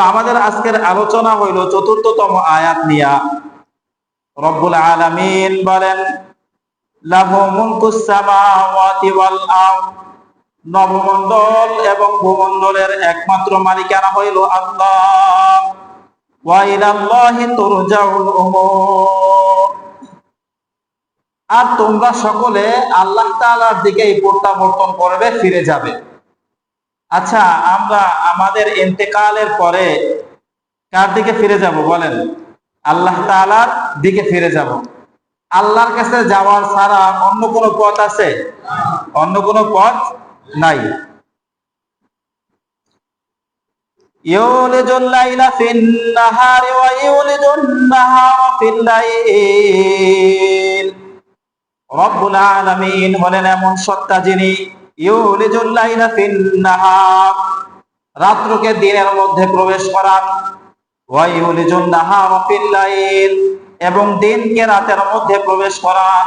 আমাদের আজকের আলোচনা হইল চতুর্থতম আয়াত নিয়া। রব্বুল আলামিন বলেন নবমণ্ডল এবং ভূমণ্ডলের একমাত্র মালিকানা হইল আল্লাহ। আর তোমরা সকলে আল্লাহ তাআলার দিকেই প্রত্যাবর্তন করবে, ফিরে যাবে। আচ্ছা আমরা আমাদের ইন্তেকালের পরে কার দিকে ফিরে যাব বলেন? আল্লাহ তাআলার দিকে ফিরে যাব। আল্লাহর কাছে যাওয়ার ছাড়া অন্য কোনো পথ আছে? অন্য কোনো পথ নাই। হলেন এমন সত্তা যিনি রাত্রকে দিনের মধ্যে প্রবেশ করান এবং দিনকে রাতের মধ্যে প্রবেশ করান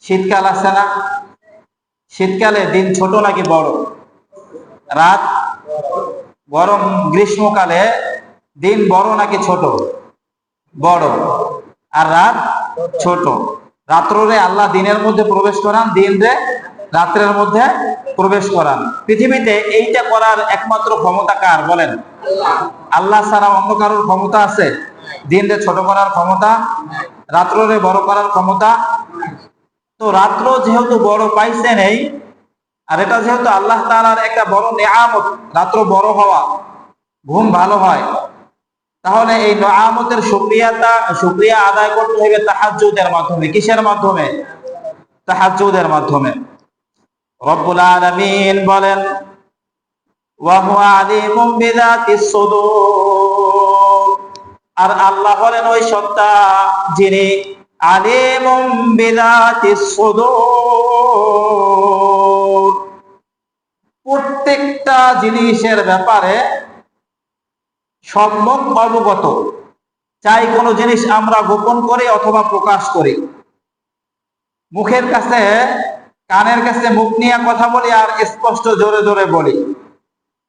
শীতকাল আছে না? শীতকালে দিন ছোট নাকি বড়? রাত গরম গ্রীষ্মকালে দিন বড় নাকি ছোট? বড়। আর রাত ছোট। রাত্রে আল্লাহ দিনের মধ্যে প্রবেশ করান দিন রে রাত্রের মধ্যে প্রবেশ করান। পৃথিবীতে এইটা করার একমাত্র ক্ষমতা কার বলেন? আল্লাহ ছাড়া অন্য কারোর ক্ষমতা আছে? দিন রে ছোট করার ক্ষমতা রাত্রে বড় করার ক্ষমতা। তো রাত্র যেহেতু বড় পাইছে নেই, আর এটা যেহেতু আল্লাহ তাআলার একটা বড় নেয়ামত, রাত্র বড় হওয়া, ঘুম ভালো হয়, তাহলে এই নেয়ামতের শুকরিয়াটা, শুকরিয়া আদায় করতে হবে তাহাজ্জুদের মাধ্যমে। কিসের মাধ্যমে? তাহাজ্জুদের মাধ্যমে। রব্বুল আলামিন বলেন ওয়া হুয়া আলিমুম বিযাতিস সুদূর। আর আল্লাহ হলেন ওই সত্তা যিনি আলিমুম বিযাতিস সুদূর। প্রত্যেকটা জিনিসের ব্যাপারে সম্যক অবগত। চাই কোনো জিনিস আমরা গোপন করি অথবা প্রকাশ করি। মুখের কাছে কানের কাছে মুখ নিয়ে কথা বলি আর স্পষ্ট জোরে জোরে বলি।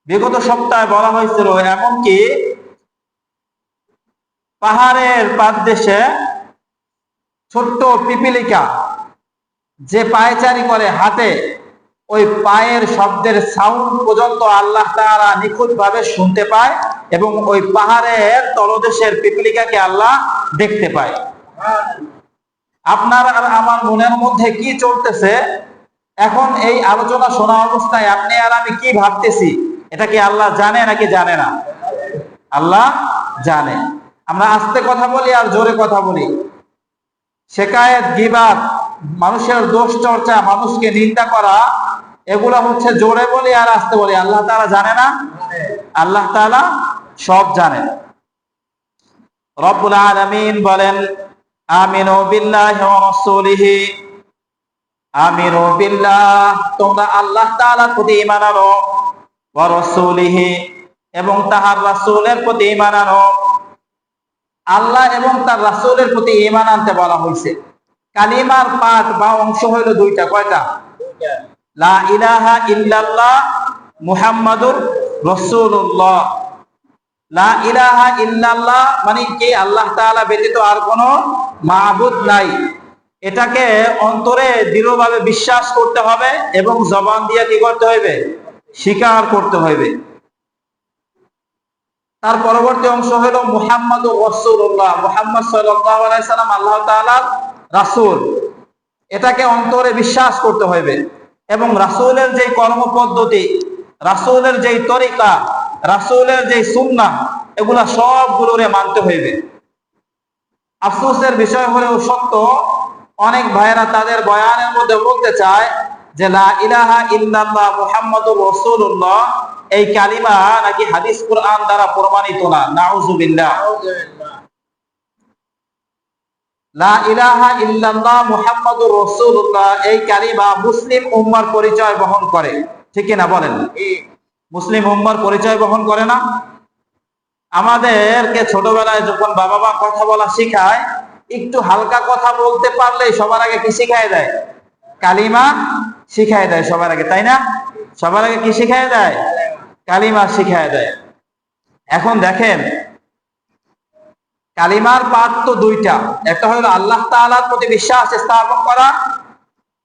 বিগত সপ্তাহে বলা হয়েছিল, এমনকি পাহাড়ের পাদদেশে ছোট্ট পিপিলিকা যে পায়চারি করে হাতে, ওই পায়ের শব্দের সাউন্ড পর্যন্ত আল্লাহ তারা নিখুঁত ভাবে শুনতে পায় এবং ওই পাহাড়ের তলদেশের পিপিলিকাকে আল্লাহ দেখতে পায়। আপনার আর আমার মনের মধ্যে কি চলতেছে? এখন এই আলোচনা শোনা অবস্থায় আপনি আর আমি কি ভাবতেছি? এটা কি আল্লাহ জানে নাকি জানে না? আল্লাহ জানে। আমরা আস্তে কথা বলি আর জোরে কথা বলি। শেকায়েত গিবাত মানুষের দোষ চর্চা, মানুষকে নিন্দা করা, এগুলা হচ্ছে জোরে বলি আর আস্তে বলি। আল্লাহ তাআলা জানে না? আল্লাহ তাআলা সব জানেন রব্বুল আলামিন বলেন, আমিন বিল্লাহি আমিনু বিল্লাহ, তোমরা আল্লাহ তাআলার প্রতি ঈমান আনো, ওয়া রাসূলিহি, এবং তাহার রাসূলের প্রতি ঈমান আনো। আল্লাহ এবং তার রাসূলের প্রতি ঈমান আনতে বলা হয়েছে কালিমার পাঠ বা অংশ হইল দুইটা, কয়টা? লা ইলাহা ইল্লাল্লাহ মুহাম্মাদুর রাসূলুল্লাহ। লা ইলাহা ইল্লাল্লাহ মানে কি? আল্লাহ তাআলা ব্যতীত আর কোনো মাবুদ নাই। এটাকে অন্তরে দৃঢ়ভাবে বিশ্বাস করতে হবে এবং জবান দিয়ে কি করতে হইবে? স্বীকার করতে হইবে। তার পরবর্তী অংশ হলো মুহাম্মদ রসুল্লাহ মুহাম্মদ সাল্লাম আল্লাহ তাআলার রাসূল। এটাকে অন্তরে বিশ্বাস করতে হইবে এবং রাসূলের যে কর্মপদ্ধতি, রাসূলের যেই তরিকা, রাসূলের যে সুন্না এগুলা সবগুলোরে মানতে হইবে। আফসোসের বিষয় হলেও সত্য অনেক ভাইয়েরা তাদের বয়ানের মধ্যে বলতে চায় যে, লা ইলাহা ইল্লাল্লাহ মুহাম্মাদুর রাসূলুল্লাহ। এই কালিমা নাকি হাদিস কোরআন দ্বারা প্রমাণিত না। নাউজুবিল্লাহ লা ইলাহা ইল্লাল্লাহ মুহাম্মাদুর রাসূলুল্লাহ, এই কালিমা মুসলিম উম্মার পরিচয় বহন করে। ঠিক না বলেন? মুসলিম উম্মার পরিচয় বহন করে না? আমাদেরকে ছোটবেলায় যখন বাবা মা কথা বলা শিখায় একটু হালকা কথা বলতে পারলে সবার আগে কি শিখায় দেয়? কালিমা শিখায় দেয় সবার আগে, তাই না? সবার আগে কি শিখায় দেয়? কালিমা শিখায় দেয়। এখন দেখেন, কালিমার পাঠ তো দুইটা। একটা হলো আল্লাহ তাআলার প্রতি বিশ্বাস স্থাপন করা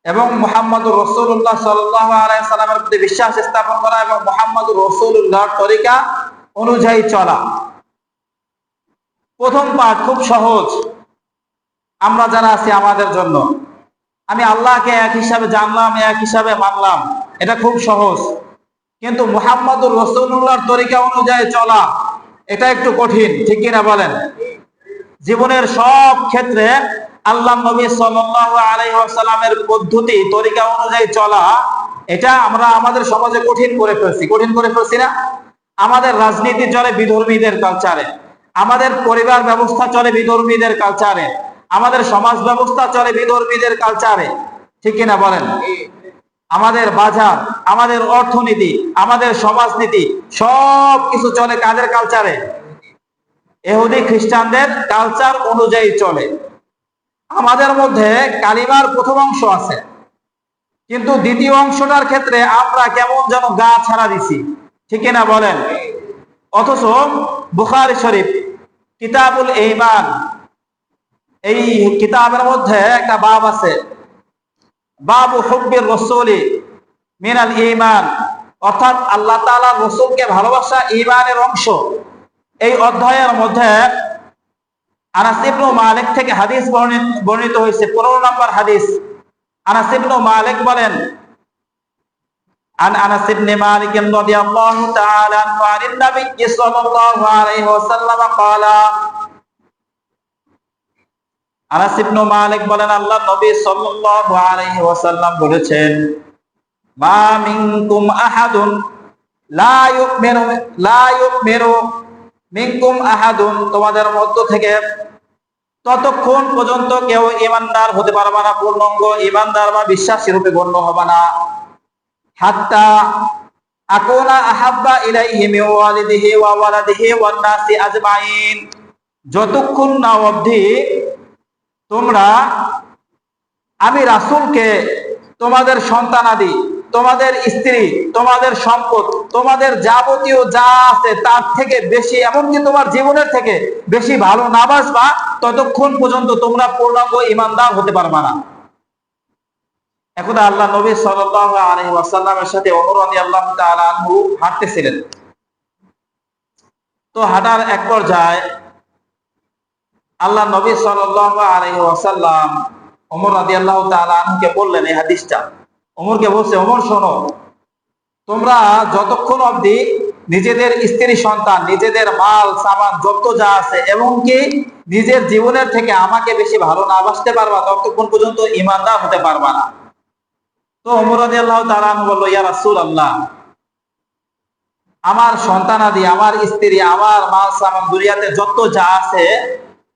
এবং মোহাম্মদ রসুল্লাহ সাল্লাহ আলাইসাল্লামের প্রতি বিশ্বাস স্থাপন করা এবং মোহাম্মদ রসুল্লাহর তরিকা অনুযায়ী চলা। প্রথম পাঠ খুব সহজ। আমরা যারা আছি আমাদের জন্য। আমি আল্লাহকে এক হিসাবে জানলাম, এক হিসাবে মানলাম। এটা খুব সহজ। কিন্তু মুহাম্মদুর রসুল্লাহর তরিকা অনুযায়ী চলা, এটা একটু কঠিন। ঠিক কিনা বলেন? জীবনের সব ক্ষেত্রে আল্লাহ নবী সাল্লামের পদ্ধতি, তরিকা অনুযায়ী চলা, এটা আমরা আমাদের সমাজে কঠিন করে ফেলছি। কঠিন করে ফেলছি না? আমাদের রাজনীতি চলে বিধর্মীদের কালচারে আমাদের পরিবার ব্যবস্থা চলে বিধর্মীদের কালচারে আমাদের সমাজ ব্যবস্থা চলে বিধর্মীদের কালচারে ঠিক কিনা বলেন? আমাদের বাজার, আমাদের অর্থনীতি, আমাদের সমাজনীতি, সব কিছু চলে কাদের কালচারে এহুদি খ্রিস্টানদের কালচার অনুযায়ী চলে। আমাদের মধ্যে কালিমার প্রথম অংশ আছে। কিন্তু দ্বিতীয় অংশটার ক্ষেত্রে আমরা কেমন যেন গা ছাড়া দিছি। ঠিক না বলেন? অথচ বুখারি শরীফ, কিতাবুল ইমান এই কিতাবের মধ্যে একটা বাব আছে বাবু হুব্বির রসুলি মিনাল ইমান অর্থাৎ আল্লাহ তাআলা রসুলকে ভালোবাসা ইমানের অংশ এই অধ্যায়ের মধ্যে আনাস ইবনু মালিক থেকে হাদিস বর্ণিত বর্ণিত হয়েছে 15 নম্বর হাদিস আনাস ইবনু মালিক বলেন عن انس بن مالك رضي الله تعالى عنه عن النبي صلى الله عليه وسلم قال আনাস মালিক বলেন, আল্লাহ নবী সাল্লাল্লাহু আলাইহি ওয়াসাল্লাম বলেছেন, মা মিনকুম আহাদুন, লা ইউমিনু লা ইউমিনু মিনকুম আহাদুন। তোমাদের মধ্য থেকে ততক্ষণ পর্যন্ত কেউ ইমানদার হতে পারবে না, পূর্ণাঙ্গ ইমানদার বা বিশ্বাসী রূপে গণ্য হবে না। হাত্তা আকুনা আহাব্বা ইলাইহি মিন ওয়ালিদিহি ওয়া ওয়ালাদিহি ওয়ান নাসি আজমাইন। যতক্ষণ না অবধি তোমরা, আমি রাসূলকে তোমাদের সন্তানাদি তোমাদের স্ত্রী, তোমাদের সম্পদ, তোমাদের যাবতীয় যা আছে তার থেকে বেশি, এমনকি তোমার জীবনের থেকে বেশি ভালো না বাসবা, ততক্ষণ পর্যন্ত তোমরা পূর্ণাঙ্গ ইমানদার হতে পারবা না। এখন আল্লাহ নবী ওয়াসাল্লামের সাথে হাঁটতেছিলেন। তো হাঁটার এক পর্যায়ে আল্লাহ নবী আলাইহি ওয়াসাল্লাম ওমর রাদিয়াল্লাহু তাআলা আনহুকে বললেন, এই হাদিসটা। ওমরকে বলছে, ওমর, শোনো, তোমরা যতক্ষণ অবধি নিজেদের স্ত্রী, সন্তান, নিজেদের মাল, সামান যত যা আছে এমনকি নিজের জীবনের থেকে আমাকে বেশি ভালো না বাসতে পারবা, ততক্ষণ পর্যন্ত ইমানদার হতে পারবা না। তো ওমর রাদিয়াল্লাহু তাআলা আনহু বলল, ইয়া রাসূলুল্লাহ, আমার সন্তানাদি, আমার স্ত্রী, আমার মাল, সামান, দুনিয়াতে যত যা আছে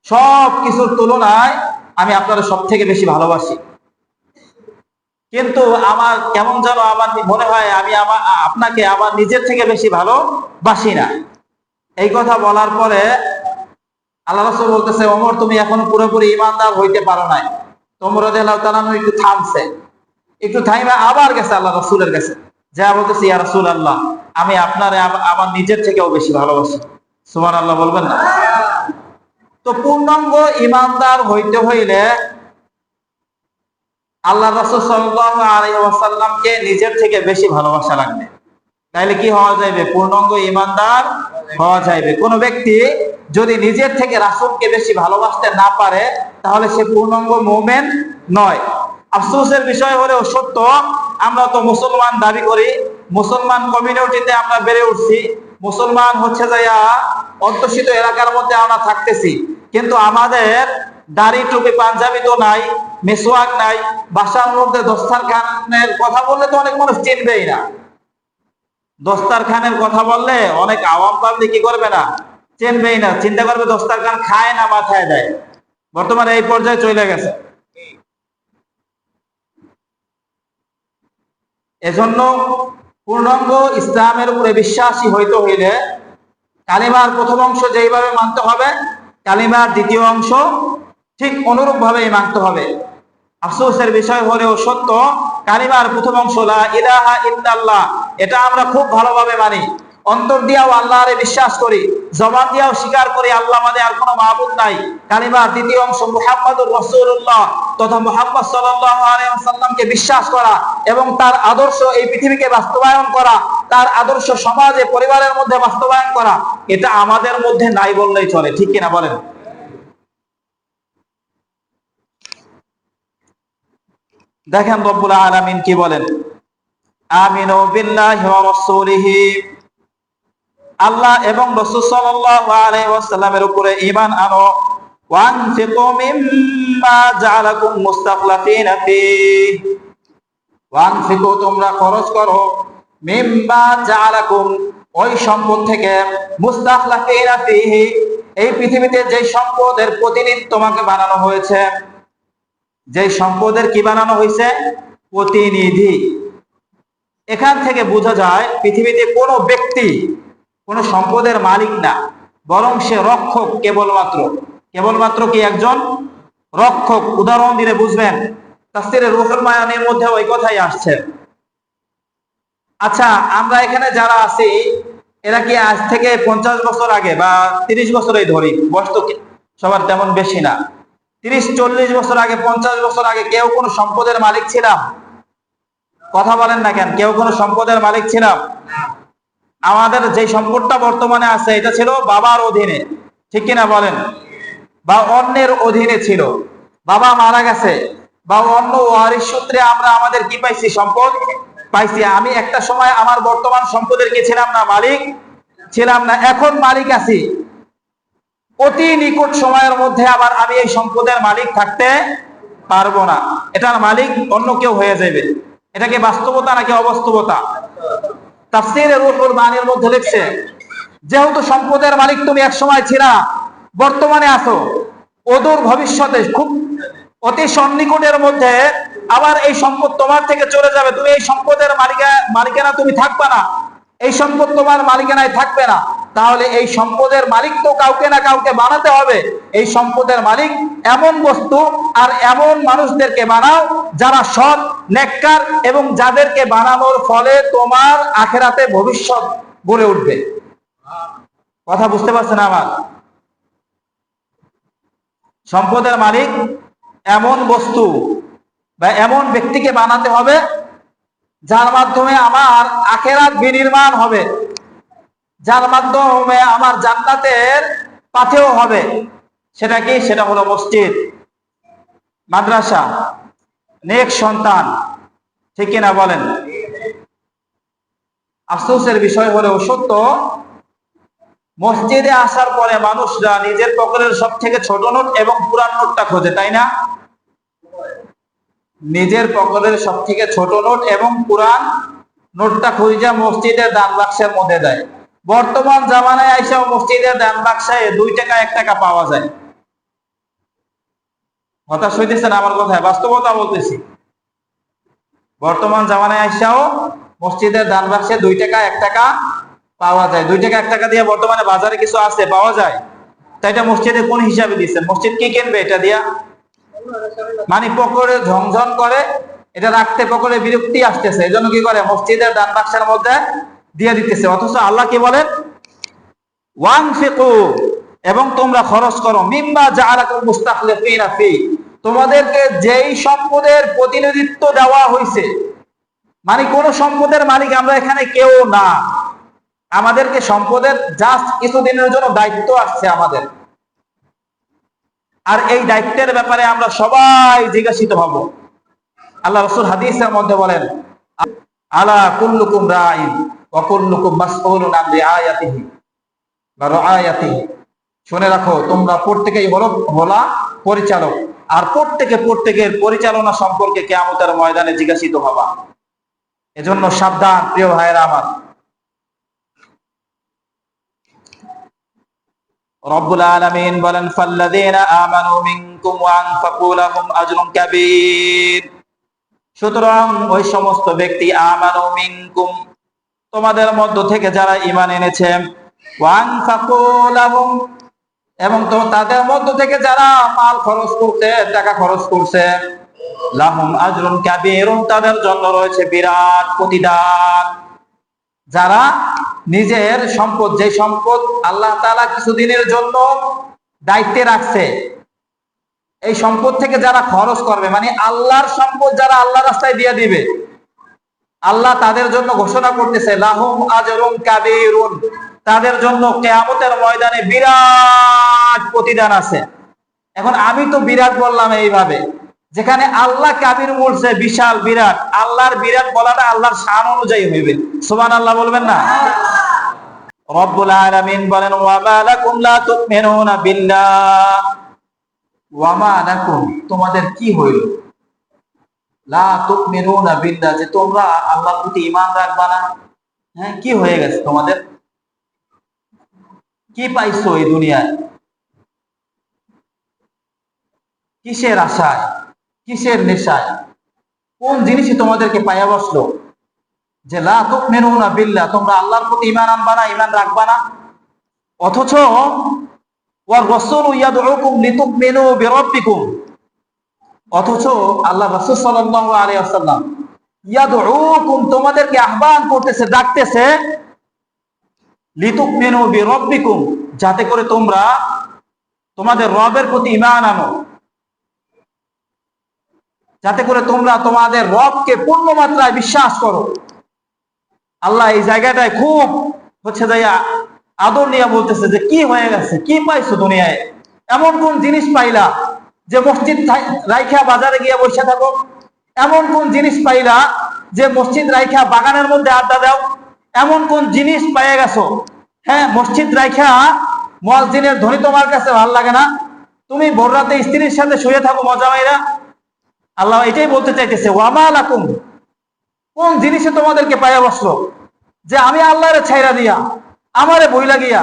সব কিছুর তুলনায় আমি আপনার সব থেকে বেশি ভালোবাসি। কিন্তু আমার কেমন যেন আমার মনে হয় আমি আমার আপনাকে আমার নিজের থেকে বেশি ভালোবাসি না। এই কথা বলার পরে আল্লাহ রসুল বলতেছে অমর তুমি এখন পুরোপুরি ইমানদার হইতে পারো নাই। তোমর একটু থামছে। একটু থাইমে আবার গেছে আল্লাহ রসুলের কাছে। যা বলতেছে, ইয়া রসুল আল্লাহ আমি আপনার আমার নিজের থেকেও বেশি ভালোবাসি। সুমান আল্লাহ বলবেন না? তো পূর্ণাঙ্গ ইমানদার হইতে হইলে আল্লাহ রসুল সাল্লামকে নিজের থেকে বেশি ভালোবাসা লাগবে। তাইলে কি হওয়া যাইবে? পূর্ণাঙ্গ ইমানদার হওয়া যাইবে। কোন ব্যক্তি যদি নিজের থেকে রাসুলকে বেশি ভালোবাসতে না পারে, তাহলে সে পূর্ণাঙ্গ মোমেন নয়। আফসোসের বিষয় হলেও সত্য, আমরা তো মুসলমান দাবি করি, মুসলমান কমিউনিটিতে আমরা বেড়ে উঠছি। মুসলমান হচ্ছে যাইয়া অধ্যুষিত এলাকার মধ্যে আমরা থাকতেছি। কিন্তু আমাদের দাড়ি টুপি, পাঞ্জাবি তো নাই, মেসোয়াক নাই, বাসার মধ্যে দস্তার খানের কথা বললে তো অনেক মানুষ চিনবেই না। দস্তার খানের কথা বললে অনেক আওয়াম পাবলিক কি করবে না? চিনবেই না। চিন্তা করবে দস্তার খান খায় না, মাথায় দেয়। বর্তমানে এই পর্যায়ে চলে গেছে। এজন্য পূর্ণাঙ্গ ইসলামের উপরে বিশ্বাসী হইতে হইলে কালিমার প্রথম অংশ যেইভাবে মানতে হবে কালিমার দ্বিতীয় অংশ ঠিক অনুরূপ ভাবে মানতে হবে। আফসোসের বিষয় হলেও সত্য, কালিমার প্রথম অংশ লা ইলাহা ইল্লাল্লাহ, এটা আমরা খুব ভালোভাবে মানি। অন্তর দিয়াও আল্লাহরে বিশ্বাস করি, জবান দিয়াও স্বীকার করি, আল্লাহ মানে আর কোনো মাহবুদ নাই। কালিমার দ্বিতীয় অংশ, মুহাম্মদুর রসুল্লাহ তথা মুহাম্মদ সাল্লামকে বিশ্বাস করা এবং তার আদর্শ এই পৃথিবীকে বাস্তবায়ন করা, তার আদর্শ সমাজে, পরিবারের মধ্যে বাস্তবায়ন করা, এটা আমাদের মধ্যে নাই বললেই চলে, ঠিক কিনা বলেন? দেখেন রব্বুল আলামিন কি বলেন? আমিনু বিল্লাহি ওয়া রাসূলিহি। আল্লাহ এবং রাসূল সাল্লাল্লাহু উপরে ঈমান আনো। তোমরা খরচ করো। ওই সম্পদ থেকে এই পৃথিবীতে যে সম্পদের প্রতিনিধি তোমাকে বানানো হয়েছে, যে সম্পদের কি বানানো হয়েছে? প্রতিনিধি। এখান থেকে বোঝা যায়, পৃথিবীতে কোনো ব্যক্তি কোনো সম্পদের মালিক না, বরং সে রক্ষক কেবলমাত্র। কেবলমাত্র কি একজন? রক্ষক, উদাহরণ দিলে বুঝবেন। তাস্তিরে রুহুল মধ্যে ওই কথাই আসছে। আচ্ছা আমরা এখানে যারা আছি, এরা কি আজ থেকে পঞ্চাশ বছর আগে বা তিরিশ বছরই ধরি? বয়স তো সবার তেমন বেশি না। তিরিশ, চল্লিশ বছর আগে, পঞ্চাশ বছর আগে কেউ কোনো সম্পদের মালিক ছিলাম? কথা বলেন না কেন, কেউ কোনো সম্পদের মালিক ছিলাম? আমাদের যে সম্পদটা বর্তমানে আছে, এটা ছিল বাবার অধীনে। ঠিক কিনা বলেন? বা অন্যের অধীনে ছিল। বাবা মারা গেছে। বা অন্য ওয়ারিশ সূত্রে আমরা আমাদের কি পাইছি সম্পদ? পাইছি আমি একটা সময় আমার বর্তমান সম্পদের কি ছিলাম না মালিক? ছিলাম না। এখন মালিক আছি। অতি নিকট সময়ের মধ্যে আবার আমি এই সম্পদের মালিক থাকতে পারব না। এটার মালিক অন্য কেউ হয়ে যাবে। এটা কি বাস্তবতা নাকি অবাস্তবতা? তাফসীরে রুহুল মানির মধ্যে লিখছে, যেহেতু সম্পদের মালিক তুমি এক সময় ছিলা, বর্তমানে আছো, অদূর ভবিষ্যতে খুব অতি সন্নিকটের মধ্যে আবার এই সম্পদ তোমার থেকে চলে যাবে। তুমি এই সম্পদের মালিকা, মালিকানা তুমি থাকবে না। এই সম্পদ তোমার মালিকানায় থাকবে না। তাহলে এই সম্পদের মালিক তো কাউকে না কাউকে বানাতে হবে। এই সম্পদের মালিক এমন বস্তু আর এমন মানুষদেরকে বানাও যারা সৎ, নেককার এবং যাদেরকে বানানোর ফলে তোমার আখেরাতে ভবিষ্যৎ গড়ে উঠবে। কথা বুঝতে পারছেন আমার? সম্পদের মালিক এমন বস্তু বা এমন ব্যক্তিকে বানাতে হবে যার মাধ্যমে আমার আখেরাত বিনির্মাণ হবে। যার মাধ্যমে আমার জান্নাতের পাথেও হবে। সেটা কি? সেটা হলো মসজিদ, মাদ্রাসা, নেক সন্তান। ঠিক কিনা বলেন? আফসোসের বিষয় হলেও সত্য, মসজিদে আসার পরে মানুষরা নিজের পকেটের সব থেকে ছোট নোট এবং পুরান নোটটা খোঁজে, তাই না? নিজের পকেটের সব থেকে ছোট নোট এবং পুরান নোটটা খুঁজে মসজিদের দান বাক্সের মধ্যে দেয়। বর্তমান জামানায় আইসাও মসজিদের দান বাক্সায় দুই টাকা, এক টাকা পাওয়া যায়। হতাশ হইতেছেন আমার কথায়? বাস্তবতা বলতেছি। বর্তমান জামানায় আইসাও মসজিদের দান বাক্সে দুই টাকা, এক টাকা পাওয়া যায়। দুই টাকা, এক টাকা দিয়ে বর্তমানে বাজারে কিছু আছে, পাওয়া যায়। তাই এটা মসজিদে কোন হিসাবে দিচ্ছে মসজিদ কি কিনবে এটা দিয়া? মানে পকড়ে ঝংঝন করে, এটা রাখতে পকড়ে বিরক্তি আসতেছে। এই জন্য কি করে? মসজিদের দান বাক্সের মধ্যে দিয়ে দিতেছে। অথচ আল্লাহ কি বলেন? ওয়ান ফিকু এবং তোমরা খরচ করো। মিম্বা জাআলাকুম মুস্তাখলিফিনা ফি, তোমাদেরকে যেই সম্পদের প্রতিনিধিত্ব দেওয়া হয়েছে মানে কোন সম্পদের মালিক আমরা এখানে কেউ না। আমাদেরকে সম্পদের জাস্ট কিছুদিনের জন্য দায়িত্ব আসছে আমাদের। আর এই দায়িত্বের ব্যাপারে আমরা সবাই জিজ্ঞাসিত হব। আল্লাহ রসুল হাদিসের মধ্যে বলেন আলা কুল্লুকুম রাইন। ওয়া কুল্লুকুম মাসউলুন আন রিআয়াতিহি? বা শুনে রাখো, তোমরা প্রত্যেকেই হলো, হলা পরিচালক। আর প্রত্যেকে প্রত্যেকের পরিচালনা সম্পর্কে কেয়ামতের ময়দানে জিজ্ঞাসিত হবা। এজন্য সাবধান, প্রিয় ভাইয়েরা আমার। রব্বুল বলেন, ফাল্লাযীনা আমানু মিনকুম ওয়া সুতরাং ওই সমস্ত ব্যক্তি, আমানু তোমাদের মধ্য থেকে যারা ঈমান এনেছে এবং তাদের মধ্য থেকে যারা মাল খরচ করছে, টাকা খরচ করছে, লাহুম আজরুন কাবীরুন, তাদের জন্য রয়েছে বিরাট প্রতিদান। যারা নিজের সম্পদ, যে সম্পদ আল্লাহ তাআলা কিছুদিনের জন্য দায়িত্বে রাখছে, এই সম্পদ থেকে যারা খরচ করবে মানে আল্লাহর সম্পদ যারা আল্লাহ রাস্তায় দিয়ে দিবে আল্লাহ তাদের জন্য ঘোষণা করতেছে, লাহুম আজরুম কাবীরুন। তাদের জন্য কেয়ামতের ময়দানে বিরাট প্রতিদান আছে। এখন আমি তো বিরাট বললাম এইভাবে, যেখানে আল্লাহ কাবির বলছে বিশাল বিরাট, আল্লাহর বিরাট বলাটা আল্লাহর শান অনুযায়ী হইবে। সুবহান আল্লাহ বলবেন না? রব্বুল আলামিন বলেন, ওয়া মা লাকুম লা তুমিনুনা বিল্লাহ। ওয়া মা লাকুম, তোমাদের কি হইল? যে তোমরা আল্লাহর প্রতি রাখবা না। হ্যাঁ কি হয়ে গেছে তোমাদের? কি পাইছো এই দুনিয়ায়? কিসের আশায়? কিসের নেশায়? কোন জিনিসই তোমাদেরকে পাইয়া বসল? যে লা তুমিনুনা বিল্লাহ, তোমরা আল্লাহর প্রতি ঈমান আনবা না, ঈমান রাখবা না। অথচ ওয়ার রাসূল ইয়াদউকুম লিতুমিনু বিরাব্বিকুম। অথচ আল্লাহ রাসূল ওয়াসাল্লাম ইয়াদউকুম, তোমাদেরকে আহ্বান করতেছে, ডাকতেছে লিতুমিনু বিরাব্বিকুম, যাতে করে তোমরা তোমাদের রবের প্রতি ঈমান আনো। যাতে করে তোমরা তোমাদের রবকে পূর্ণ মাত্রায় বিশ্বাস করো। আল্লাহ এই জায়গাটায় খুব হচ্ছে যাইয়া আদর নিয়ে বলতেছে যে, কি হয়ে গেছে? কি পাইছো দুনিয়ায়? এমন কোন জিনিস পাইলা? যে মসজিদ রাইখা বাজারে গিয়ে বসে থাকো। এমন কোন জিনিস পাইলা যে মসজিদ রাইখা বাগানের মধ্যে আড্ডা দাও? এমন কোন জিনিস পাইয়া গেছো? হ্যাঁ মসজিদ রাইখা মসজিদের ধ্বনি তোমার কাছে ভালো লাগে না। তুমি ভোর রাতে স্ত্রীর সাথে শুয়ে থাকো, মজা মাইরা। আল্লাহ এটাই বলতে চাইতেছে ওয়ামা লাকুম? কোন জিনিসে তোমাদেরকে পায়া বসল? যে আমি আল্লাহরে ছাইরা দিয়া, আমারে বই লাগিয়া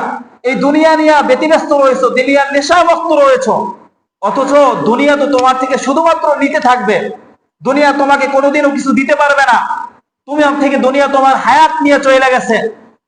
এই দুনিয়া নিয়া ব্যতিব্যস্ত রয়েছ দুনিয়ার নেশামস্ত রয়েছ। অথচ দুনিয়া তো তোমার থেকে শুধুমাত্র নিতে থাকবে। দুনিয়া তোমাকে কোনোদিনও কিছু দিতে পারবে না। তুমি থেকে দুনিয়া তোমার হায়াত নিয়ে চলে গেছে।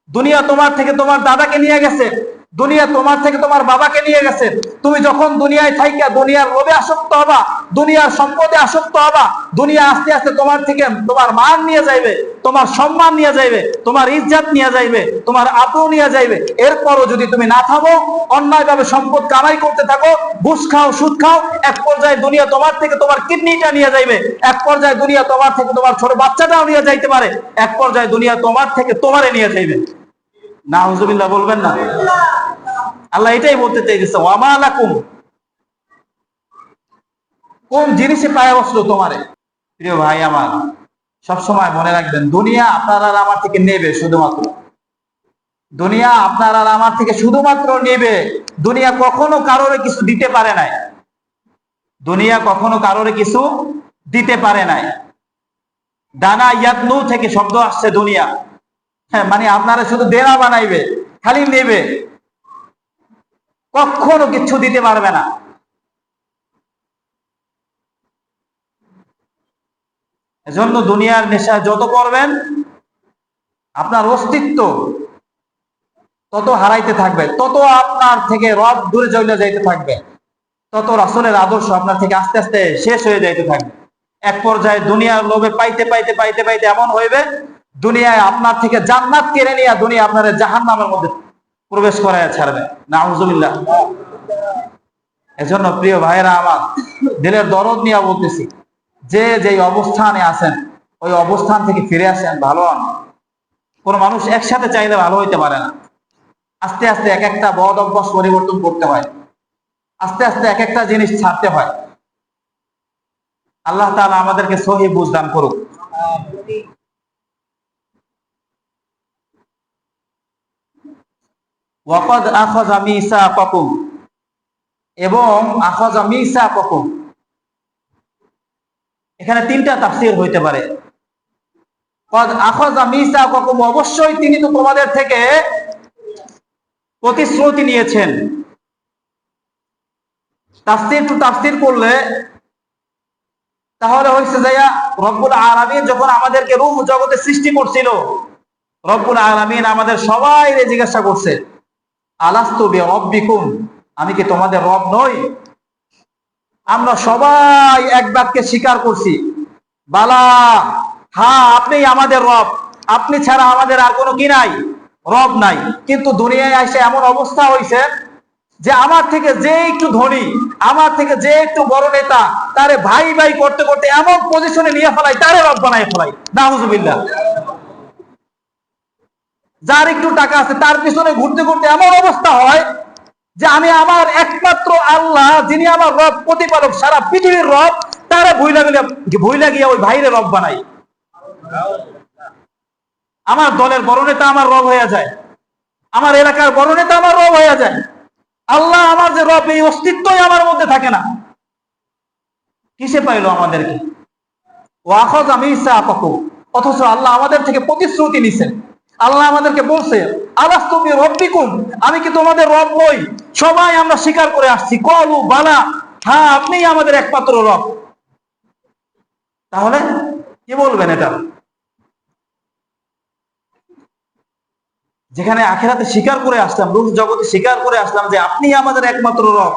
দুনিয়া তোমার থেকে তোমার দাদাকে নিয়ে গেছে। দুনিয়া তোমার থেকে তোমার বাবাকে নিয়ে গেছে। তুমি যখন দুনিয়ায় থাইকা, দুনিয়ার লোভে আসক্ত হবা, দুনিয়ার সম্পদে আসক্ত হবা, দুনিয়া আস্তে আস্তে তোমার থেকে তোমার মান নিয়ে যাইবে, তোমার সম্মান নিয়ে যাইবে, তোমার ইজ্জাত নিয়ে যাইবে, তোমার আপু নিয়ে যাইবে। এরপরও যদি তুমি না থামো অন্যায়ভাবে সম্পদ কামাই করতে থাকো, ঘুষ খাও, সুদ খাও, এক পর্যায়ে দুনিয়া তোমার থেকে তোমার কিডনিটা নিয়ে যাইবে, এক পর্যায়ে দুনিয়া তোমার থেকে তোমার ছোট বাচ্চাটাও নিয়ে যাইতে পারে, এক পর্যায়ে দুনিয়া তোমার থেকে তোমারে নিয়ে যাইবে। না হুজুবিল্লাহ বলবেন না? আল্লাহ এটাই বলতে চাইতেছে ওয়ামা লাকুম কোন জিনিসে পায়ে বসল তোমারে? প্রিয় ভাই আমার সব সময় মনে রাখবেন, দুনিয়া আপনার আর আমার থেকে নেবে শুধুমাত্র। দুনিয়া আপনার আর আমার থেকে শুধুমাত্র নেবে। দুনিয়া কখনো কারোর কিছু দিতে পারে নাই। দুনিয়া কখনো কারোর কিছু দিতে পারে নাই। ডানা ইয়াতনু থেকে শব্দ আসছে দুনিয়া। হ্যাঁ মানে আপনারা শুধু দেনা বানাইবে, খালি নেবে। কখনো কিছু দিতে পারবে না। এজন্য দুনিয়ার নেশা যত করবেন, আপনার অস্তিত্ব তত হারাইতে থাকবে, তত আপনার থেকে রব দূরে চলে যাইতে থাকবে, তত রাসুলের আদর্শ আপনার থেকে আস্তে আস্তে শেষ হয়ে যাইতে থাকবে। এক পর্যায়ে দুনিয়ার লোভে পাইতে পাইতে পাইতে পাইতে এমন হইবে দুনিয়ায় আপনার থেকে জান্নাত কেড়ে নিয়ে দুনিয়া আপনার জাহান নামের মধ্যে প্রবেশ করায় ছাড়বে। না হুজুবিল্লাহ এজন্য প্রিয় ভাইরা আমার, দিলের দরদ নিয়ে বলতেছি, যে যেই অবস্থানে আছেন, ওই অবস্থান থেকে ফিরে আসেন, ভালো হন। কোন মানুষ একসাথে চাইলে ভালো হইতে পারে না। আস্তে আস্তে এক একটা বদ অভ্যাস পরিবর্তন করতে হয়। আস্তে আস্তে এক একটা জিনিস ছাড়তে হয়। আল্লাহ তাআলা আমাদেরকে সহি বুঝদান করুক। ওয়াকদ আখাযা মিসাকাকুম। এবং আখাযা মিসাকাকুম। এখানে তিনটা তাফসীর হইতে পারে। কদ আখাযা মিসাকাকুম, অবশ্যই তিনি তো তোমাদের থেকে প্রতিশ্রুতি নিয়েছেন। তাফসীর টু তাফসীর করলে তাহলে হয়েছে যাইয়া রব্বুল আলামিন যখন আমাদেরকে রূহ জগতে সৃষ্টি করছিল, রব্বুল আলামিন আমাদের সবাই জিজ্ঞাসা করছে। আলাস্তু রব্বিকুম আমি কি তোমাদের রব নই? আমরা সবাই এক বাক্যে স্বীকার করছি, বালা হ্যাঁ আপনি আমাদের রব, আপনি ছাড়া আমাদের আর কোনো কি নাই? রব নাই। কিন্তু দুনিয়ায় আসে এমন অবস্থা হয়েছে যে আমার থেকে যে একটু ধনী, আমার থেকে যে একটু বড় নেতা, তারে ভাই ভাই করতে করতে এমন পজিশনে নিয়ে ফেলাই, তারে রব বানায় ফেলাই। নাহুজুবিল্লাহ যার একটু টাকা আছে, তার পিছনে ঘুরতে ঘুরতে এমন অবস্থা হয় যে আমি আমার একমাত্র আল্লাহ, যিনি আমার রব, প্রতিপালক, সারা পৃথিবীর রব, তারা ভুইলা গিয়ে ভুইলা গিয়ে ওই ভাইরে রব বানাই। আমার দলের বড় নেতা আমার রব হয়ে যায়। আমার এলাকার বড় নেতা আমার রব হয়ে যায়। আল্লাহ আমার যে রব, এই অস্তিত্বই আমার মধ্যে থাকে না। কিসে পাইলো আমাদেরকে? ওয়াখজ আমি ইসা অথচ আল্লাহ আমাদের থেকে প্রতিশ্রুতি নিছেন। আল্লাহ আমাদেরকে বলছে আলাস তুমি রব্বিকুম? আমি কি তোমাদের রব নই? সবাই আমরা স্বীকার করে আসছি, কলু বালা। হ্যাঁ আপনিই আমাদের একমাত্র রব। তাহলে কি বলবেন এটা? যেখানে আখেরাতে স্বীকার করে আসলাম রূপ জগতে স্বীকার করে আসলাম যে আপনি আমাদের একমাত্র রব।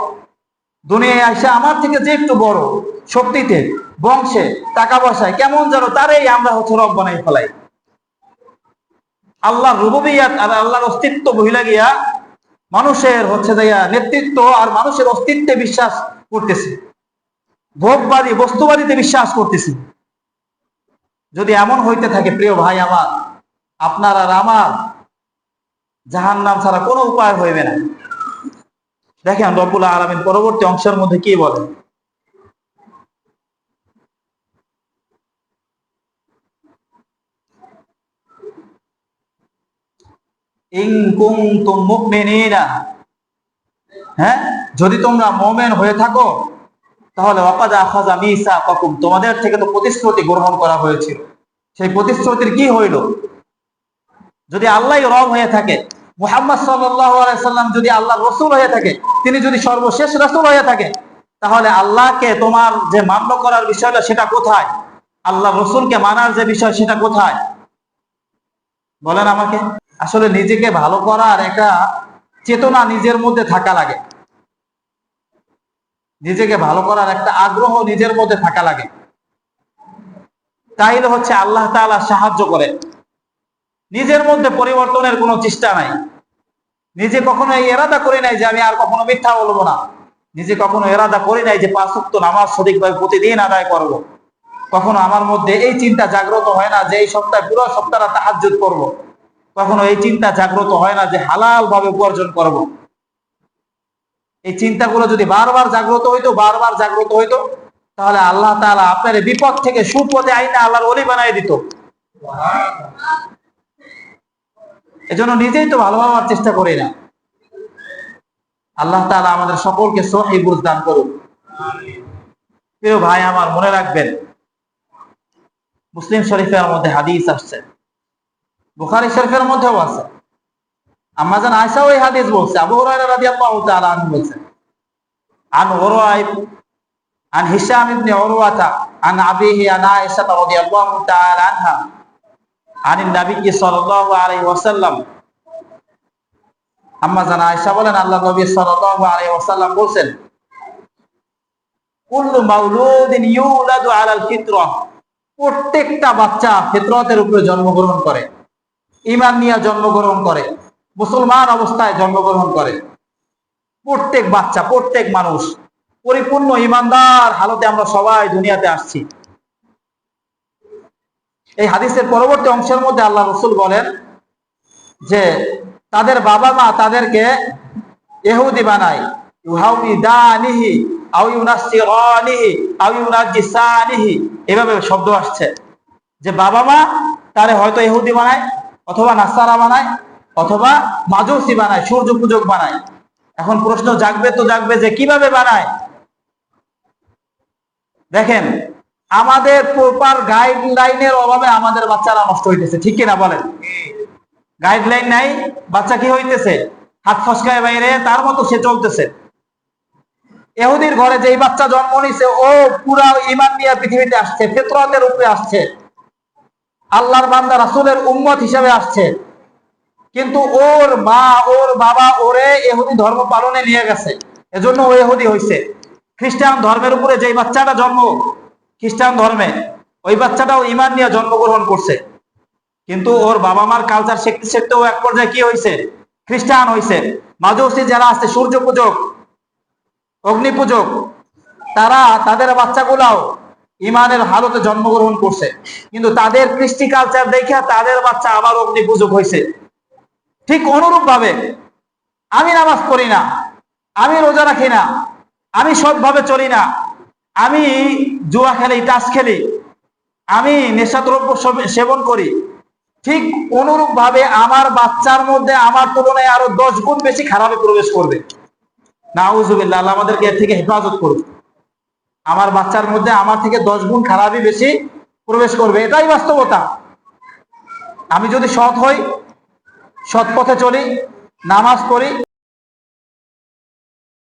দুনিয়ায় আসে আমার থেকে যে একটু বড়, শক্তিতে, বংশে, টাকা পয়সায়, কেমন যেন তারই আমরা হচ্ছে রব বানাই ফেলাই। আল্লাহ রুবিয়াত আর আল্লাহর অস্তিত্ব বহিলা গিয়া মানুষের হচ্ছে দিয়া নেতৃত্ব আর মানুষের অস্তিত্বে বিশ্বাস করতেছে। ভোগবাদী, বস্তুবাদীতে বিশ্বাস করতেছে। যদি এমন হইতে থাকে, প্রিয় ভাই আমার, আপনার আর আমার জাহান নাম ছাড়া কোনো উপায় হইবে না। দেখেন রব্বুল আলমিন পরবর্তী অংশের মধ্যে কি বলে হ্যাঁ? যদি তোমরা মোমেন হয়ে থাকো, তাহলে তোমাদের থেকে তো প্রতিশ্রুতি গ্রহণ করা হয়েছিল। সেই প্রতিশ্রুতির কি হইল? যদি আল্লাহ রব হয়ে থাকে, মুহাম্মদ সাল্লাম যদি আল্লাহ রসুল হয়ে থাকে, তিনি যদি সর্বশেষ রসুল হয়ে থাকে, তাহলে আল্লাহকে তোমার যে মান্য করার বিষয়টা সেটা কোথায়? আল্লাহ রসুলকে মানার যে বিষয় সেটা কোথায়? বলেন আমাকে। আসলে নিজেকে ভালো করার একটা চেতনা নিজের মধ্যে থাকা লাগে। নিজেকে ভালো করার একটা আগ্রহ নিজের মধ্যে থাকা লাগে। তাইলে হচ্ছে আল্লাহ তাআলা সাহায্য করে নিজের মধ্যে পরিবর্তনের কোনো চেষ্টা নাই। নিজে কখনো এই এরাদা করি নাই যে আমি আর কখনো মিথ্যা বলব না। নিজে কখনো এরাদা করি নাই যে পাঁচ উক্ত নামাজ সঠিকভাবে প্রতিদিন আদায় করব। কখনো আমার মধ্যে এই চিন্তা জাগ্রত হয় না যে এই সপ্তাহে পুরো সপ্তাহটা তাহাজ্জুদ করব। কখনো এই চিন্তা জাগ্রত হয় না যে হালাল ভাবে উপার্জন করব। এই চিন্তাগুলো যদি বারবার জাগ্রত হইতো, বারবার জাগ্রত হইতো, তাহলে আল্লাহ তালা আপনার বিপদ থেকে সুপদে আইনা আল্লাহর অলি বানাই দিত। এজন্য নিজেই তো ভালো হওয়ার চেষ্টা করি না। আল্লাহ তাআলা আমাদের সকলকে সহি বুঝ দান করুন প্রিয় ভাই, আমার মনে রাখবেন, মুসলিম শরীফের মধ্যে হাদিস আসছে। বুখারী শরীফের মধ্যেও আছে আম্মাজান আয়েশা ওই হাদিস বলছে আবু হুরায়রা রাদিয়াল্লাহু তাআলা আনহু বলছেন আন উরাইব عن هشام بن عروة عن أبيه عن عائشة رضي الله تعالى عنها عن النبي صلى الله عليه وسلم আম্মা জানা আয়েশা বলেন আল্লাহ নবী সাল্লাল্লাহু আলাইহি ওয়াসাল্লাম বলেন কুল্লু মাউলুদিন ইউলাদু আলাল ফিতরাহ প্রত্যেকটা বাচ্চা ফিতরতের উপরে জন্মগ্রহণ করে ঈমান নিয়ে জন্মগ্রহণ করে, মুসলমান অবস্থায় জন্মগ্রহণ করে। প্রত্যেক বাচ্চা, প্রত্যেক মানুষ, পরিপূর্ণ ইমানদার হালতে আমরা সবাই দুনিয়াতে আসছি। এই হাদিসের পরবর্তী অংশের মধ্যে আল্লাহ রসুল বলেন যে, তাদের বাবা মা তাদেরকে এহুদি বানায়। এভাবে শব্দ আসছে। যে বাবা মা তারে হয়তো এহুদি বানায় অথবা নাসারা বানায়, অথবা মাজুসি বানায় সূর্য পূজক বানায়। এখন প্রশ্ন জাগবে তো জাগবে যে কীভাবে বানায়? দেখেন, আমাদের প্রপার গাইডলাইনের অভাবে আমাদের বাচ্চারা নষ্ট হইতেছে, ঠিক কিনা বলেন? গাইডলাইন নাই, বাচ্চা কি হইতেছে? হাত ফসকায় বাইরে, তার মতো সে চলতেছে। এহুদির ঘরে যেই বাচ্চা জন্ম নিছে, ও পুরা ইমান নিয়ে পৃথিবীতে আসছে, ফেতরতের উপরে আসছে। আল্লাহর বান্দা রাসূলের উম্মত হিসেবে আসছে। কিন্তু ওর মা, ওর বাবা, ওরে এহুদি ধর্ম পালনে নিয়ে গেছে। এজন্য ও এহুদি হইছে। খ্রিস্টান ধর্মের উপরে যেই বাচ্চাটা জন্ম, খ্রিস্টান ধর্মে, ওই বাচ্চাটাও ইমান নিয়ে জন্মগ্রহণ করছে। কিন্তু ওর বাবা মার কালচার শিখতে শিখতে ও এক পর্যায়ে কি হয়েছে খ্রিস্টান হয়েছে মাজুসি যারা আছে সূর্য পূজক অগ্নি পূজক তারা তাদের বাচ্চাগুলাও ইমানের হালতে জন্মগ্রহণ করছে। কিন্তু তাদের কৃষ্টি কালচার দেখে তাদের বাচ্চা আবার অগ্নি পূজক হয়েছে ঠিক অনুরূপ ভাবে আমি নামাজ পড়ি না, আমি রোজা রাখি না, আমি সৎভাবে চলি না, আমি জুয়া খেলি টাস খেলি, আমি নেশাদ্রব্য সব- সেবন করি, ঠিক অনুরূপ ভাবে আমার বাচ্চার মধ্যে আমার তুলনায় আরও দশ গুণ বেশি খারাপে প্রবেশ করবে। আল্লাহ আমাদেরকে এর থেকে হেফাজত করবে আমার বাচ্চার মধ্যে আমার থেকে দশ গুণ খারাপই বেশি প্রবেশ করবে। এটাই বাস্তবতা। আমি যদি সৎ হই, সৎ পথে চলি, নামাজ পড়ি